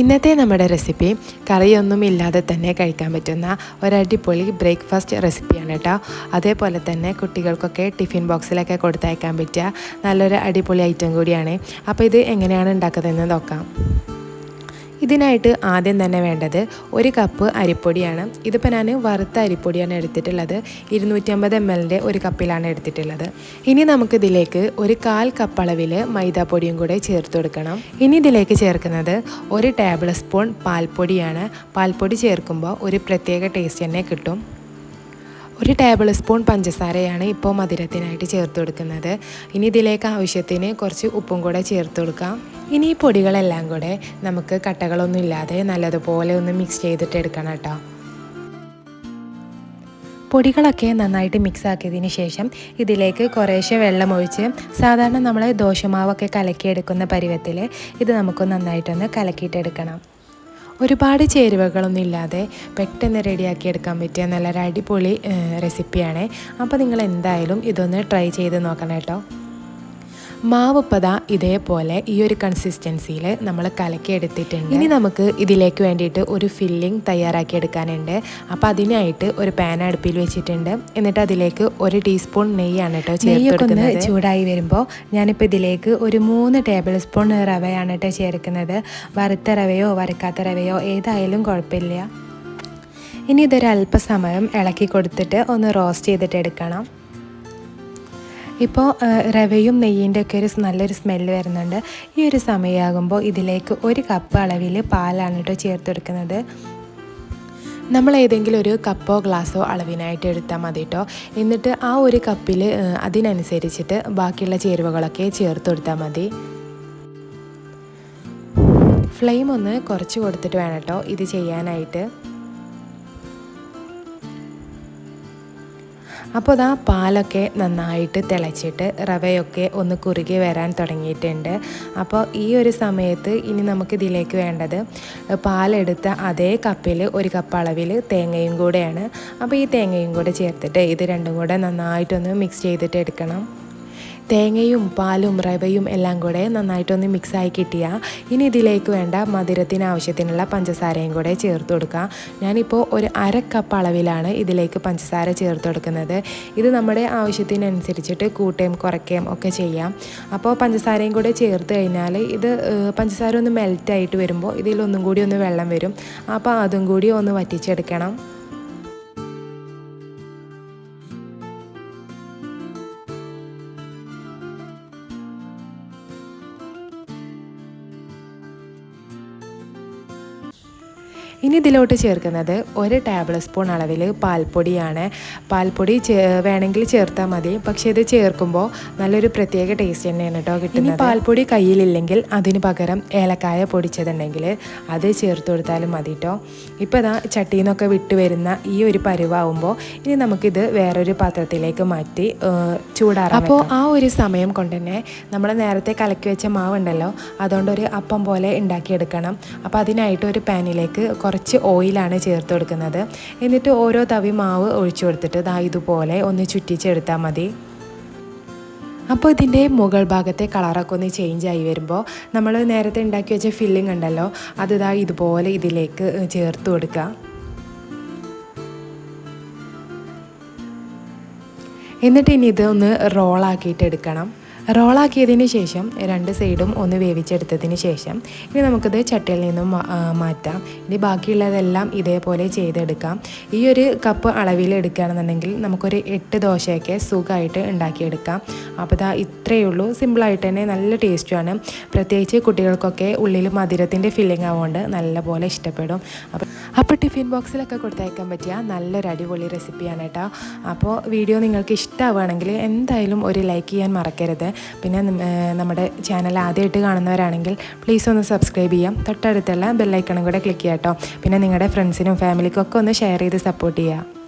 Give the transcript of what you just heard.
ഇന്നത്തെ നമ്മുടെ റെസിപ്പി കറിയൊന്നും ഇല്ലാതെ തന്നെ കഴിക്കാൻ പറ്റുന്ന ഒരടിപൊളി ബ്രേക്ക്ഫാസ്റ്റ് റെസിപ്പിയാണ് കേട്ടോ. അതേപോലെ തന്നെ കുട്ടികൾക്കൊക്കെ ടിഫിൻ ബോക്സിലൊക്കെ കൊടുത്തയക്കാൻ പറ്റിയ നല്ലൊരു അടിപൊളി ഐറ്റം കൂടിയാണ്. അപ്പോൾ ഇത് എങ്ങനെയാണ് ഉണ്ടാക്കുന്നതെന്ന് നോക്കാം. ഇതിനായിട്ട് ആദ്യം തന്നെ വേണ്ടത് ഒരു കപ്പ് അരിപ്പൊടിയാണ്. ഇതിപ്പോൾ ഞാൻ വറുത്ത അരിപ്പൊടിയാണ് എടുത്തിട്ടുള്ളത്. ഇരുന്നൂറ്റമ്പത് എം എല്ലിന്റെ ഒരു കപ്പിലാണ് എടുത്തിട്ടുള്ളത്. ഇനി നമുക്കിതിലേക്ക് ഒരു കാൽ കപ്പ് അളവിൽ മൈദാപ്പൊടിയും കൂടെ ചേർത്ത് കൊടുക്കണം. ഇനി ഇതിലേക്ക് ചേർക്കുന്നത് ഒരു ടേബിൾ സ്പൂൺ പാൽപ്പൊടിയാണ്. പാൽപ്പൊടി ചേർക്കുമ്പോൾ ഒരു പ്രത്യേക ടേസ്റ്റ് തന്നെ കിട്ടും. ഒരു ടേബിൾ സ്പൂൺ പഞ്ചസാരയാണ് ഇപ്പോൾ മധുരത്തിനായിട്ട് ചേർത്ത് കൊടുക്കുന്നത്. ഇനി ഇതിലേക്ക് ആവശ്യത്തിന് കുറച്ച് ഉപ്പും കൂടെ ചേർത്ത് കൊടുക്കാം. ഇനി ഈ പൊടികളെല്ലാം കൂടെ നമുക്ക് കട്ടകളൊന്നും ഇല്ലാതെ നല്ലതുപോലെ ഒന്ന് മിക്സ് ചെയ്തിട്ട് എടുക്കണം കേട്ടോ. പൊടികളൊക്കെ നന്നായിട്ട് മിക്സ് ആക്കിയതിന് ശേഷം ഇതിലേക്ക് കുറേശ്ശെ വെള്ളം ഒഴിച്ച് സാധാരണ നമ്മൾ ദോശമാവൊക്കെ കലക്കിയെടുക്കുന്ന പരുവത്തിൽ ഇത് നമുക്ക് നന്നായിട്ടൊന്ന് കലക്കിയിട്ടെടുക്കണം. ഒരുപാട് ചേരുവകളൊന്നും ഇല്ലാതെ പെട്ടെന്ന് റെഡിയാക്കി എടുക്കാൻ പറ്റിയ നല്ലൊരു അടിപൊളി റെസിപ്പിയാണ് അപ്പോൾ നിങ്ങൾ എന്തായാലും ഇതൊന്ന് ട്രൈ ചെയ്ത് നോക്കണം കേട്ടോ. മാവുപ്പത ഇതേപോലെ ഈ ഒരു കൺസിസ്റ്റൻസിയിൽ നമ്മൾ കലക്കി എടുത്തിട്ടുണ്ട് ഇനി നമുക്ക് ഇതിലേക്ക് വേണ്ടിയിട്ട് ഒരു ഫില്ലിംഗ് തയ്യാറാക്കി എടുക്കാനുണ്ട് അപ്പോൾ അതിനായിട്ട് ഒരു പാൻ അടുപ്പിൽ വെച്ചിട്ടുണ്ട്. എന്നിട്ട് അതിലേക്ക് ഒരു ടീസ്പൂൺ നെയ്യാണ് കേട്ടോ ചേർത്ത് ചൂടായി വരുമ്പോൾ ഞാനിപ്പോൾ ഇതിലേക്ക് ഒരു മൂന്ന് ടേബിൾ സ്പൂൺ റവയാണ് കേട്ടോ ചേർക്കുന്നത്. വറുത്ത റവയോ വറുക്കാത്ത റവയോ ഏതായാലും കുഴപ്പമില്ല. ഇനി ഇതൊരു അല്പസമയം ഇളക്കി കൊടുത്തിട്ട് ഒന്ന് റോസ്റ്റ് ചെയ്തിട്ട് എടുക്കണം. ഇപ്പോൾ റവയും നെയ്യിന്റെ ഒക്കെ ഒരു നല്ലൊരു സ്മെല്ല് വരുന്നുണ്ട്. ഈ ഒരു സമയമാകുമ്പോൾ ഇതിലേക്ക് ഒരു കപ്പ് അളവിൽ പാലാണ് കേട്ടോ ചേർത്ത് കൊടുക്കുന്നത് നമ്മൾ ഏതെങ്കിലും ഒരു കപ്പോ ഗ്ലാസ്സോ അളവിനായിട്ട് എടുത്താൽ മതി കേട്ടോ. എന്നിട്ട് ആ ഒരു കപ്പിൽ അതിനനുസരിച്ചിട്ട് ബാക്കിയുള്ള ചേരുവകളൊക്കെ ചേർത്ത് കൊടുത്താൽ മതി. ഫ്ലെയിം ഒന്ന് കുറച്ച് കൊടുത്തിട്ട് വേണം കേട്ടോ ഇത് ചെയ്യാനായിട്ട്. അപ്പോൾ അതാ പാലൊക്കെ നന്നായിട്ട് തിളച്ചിട്ട് റവയൊക്കെ ഒന്ന് കുറുകി വരാൻ തുടങ്ങിയിട്ടുണ്ട്. അപ്പോൾ ഈ ഒരു സമയത്ത് ഇനി നമുക്ക് ഇതിലേക്ക് വേണ്ടത് പാലെടുത്ത അതേ കപ്പിൽ ഒരു കപ്പ് അളവിൽ തേങ്ങയും കൂടെയാണ്. അപ്പോൾ ഈ തേങ്ങയും കൂടെ ചേർത്തിട്ട് ഇത് രണ്ടും കൂടെ നന്നായിട്ടൊന്ന് മിക്സ് ചെയ്തിട്ട് എടുക്കണം. തേങ്ങയും പാലും റവയും എല്ലാം കൂടെ നന്നായിട്ടൊന്ന് മിക്സായി കിട്ടിയാൽ ഇനി ഇതിലേക്ക് വേണ്ട മധുരത്തിന് ആവശ്യത്തിനുള്ള പഞ്ചസാരയും കൂടെ ചേർത്ത് കൊടുക്കുക ഞാനിപ്പോൾ ഒരു അര കപ്പ് അളവിലാണ് ഇതിലേക്ക് പഞ്ചസാര ചേർത്ത് കൊടുക്കുന്നത്. ഇത് നമ്മുടെ ആവശ്യത്തിനനുസരിച്ചിട്ട് കൂട്ടുകയും കുറയ്ക്കുകയും ഒക്കെ ചെയ്യാം. അപ്പോൾ പഞ്ചസാരയും കൂടെ ചേർത്ത് കഴിഞ്ഞാൽ ഇത് പഞ്ചസാര ഒന്ന് മെൽറ്റായിട്ട് വരുമ്പോൾ ഇതിലൊന്നും കൂടി ഒന്ന് വെള്ളം വരും. അപ്പോൾ അതും കൂടി ഒന്ന് വറ്റിച്ചെടുക്കണം. ഇനി ഇതിലോട്ട് ചേർക്കുന്നത് ഒരു ടേബിൾ സ്പൂൺ അളവിൽ പാൽപ്പൊടിയാണ്. പാൽപ്പൊടി വേണമെങ്കിൽ ചേർത്താൽ മതി. പക്ഷേ ഇത് ചേർക്കുമ്പോൾ നല്ലൊരു പ്രത്യേക ടേസ്റ്റ് തന്നെയാണ് കേട്ടോ കിട്ടുന്നത്. ഇനി പാൽപ്പൊടി കയ്യിലില്ലെങ്കിൽ അതിന് പകരം ഏലക്കായ പൊടിച്ചതുണ്ടെങ്കിൽ അത് ചേർത്ത് കൊടുത്താലും മതി കേട്ടോ. ഇപ്പോൾ ഇതാ ചട്ടിയിൽ നിന്നൊക്കെ വിട്ട് വരുന്ന ഈ ഒരു പരുവാകുമ്പോൾ ഇനി നമുക്കിത് വേറൊരു പാത്രത്തിലേക്ക് മാറ്റി ചൂടാറാം അപ്പോൾ ആ ഒരു സമയം കൊണ്ട് തന്നെ നമ്മൾ നേരത്തെ കലക്കി വെച്ച മാവുണ്ടല്ലോ അതുകൊണ്ട് ഒരു അപ്പം പോലെ ഉണ്ടാക്കിയെടുക്കണം. അപ്പോൾ അതിനായിട്ട് ഒരു പാനിലേക്ക് കുറച്ച് ഓയിലാണ് ചേർത്ത് കൊടുക്കുന്നത്. എന്നിട്ട് ഓരോ തവി മാവ് ഒഴിച്ചു കൊടുത്തിട്ട് ദാ ഇതുപോലെ ഒന്ന് ചുറ്റിച്ചെടുത്താൽ മതി. അപ്പോൾ ഇതിന്റെ മുകൾ ഭാഗത്തെ കളറൊക്കെ ഒന്ന് ചേഞ്ച് ആയി വരുമ്പോൾ നമ്മൾ നേരത്തെ ഉണ്ടാക്കി വെച്ച ഫില്ലിംഗ് ഉണ്ടല്ലോ അത് ഇതാ ഇതുപോലെ ഇതിലേക്ക് ചേർത്ത് കൊടുക്കുക എന്നിട്ട് ഇനി ഇതൊന്ന് റോളാക്കിയിട്ട് എടുക്കണം. റോളാക്കിയതിന് ശേഷം രണ്ട് സൈഡും ഒന്ന് വേവിച്ചെടുത്തതിന് ശേഷം ഇനി നമുക്കിത് ചട്ടിയിൽ നിന്നും മാറ്റാം. ഇനി ബാക്കിയുള്ളതെല്ലാം ഇതേപോലെ ചെയ്തെടുക്കാം. ഈ ഒരു കപ്പ് അളവിൽ എടുക്കുകയാണെന്നുണ്ടെങ്കിൽ നമുക്കൊരു എട്ട് ദോശയൊക്കെ സുഖമായിട്ട് ഉണ്ടാക്കിയെടുക്കാം. അപ്പോൾ ഇതാ ഇത്രയേ ഉള്ളൂ. സിമ്പിളായിട്ട് തന്നെ നല്ല ടേസ്റ്റുമാണ് പ്രത്യേകിച്ച് കുട്ടികൾക്കൊക്കെ ഉള്ളിൽ മധുരത്തിന്റെ ഫില്ലിംഗ് ആവുകൊണ്ട് നല്ലപോലെ ഇഷ്ടപ്പെടും. അപ്പോൾ അപ്പോൾ ടിഫിൻ ബോക്സിലൊക്കെ കൊടുത്തയക്കാൻ പറ്റിയ നല്ലൊരു അടിപൊളി റെസിപ്പിയാണ് കേട്ടോ. അപ്പോൾ വീഡിയോ നിങ്ങൾക്ക് ഇഷ്ടമാവുകയാണെങ്കിൽ എന്തായാലും ഒരു ലൈക്ക് ചെയ്യാൻ മറക്കരുത്. പിന്നെ നമ്മുടെ ചാനൽ ആദ്യമായിട്ട് കാണുന്നവരാണെങ്കിൽ പ്ലീസ് ഒന്ന് സബ്സ്ക്രൈബ് ചെയ്യാം. തൊട്ടടുത്തുള്ള ബെല്ലൈക്കണും കൂടെ ക്ലിക്ക് ചെയ്യാം കേട്ടോ. പിന്നെ നിങ്ങളുടെ ഫ്രണ്ട്സിനും ഫാമിലിക്കും ഒക്കെ ഒന്ന് ഷെയർ ചെയ്ത് സപ്പോർട്ട് ചെയ്യുക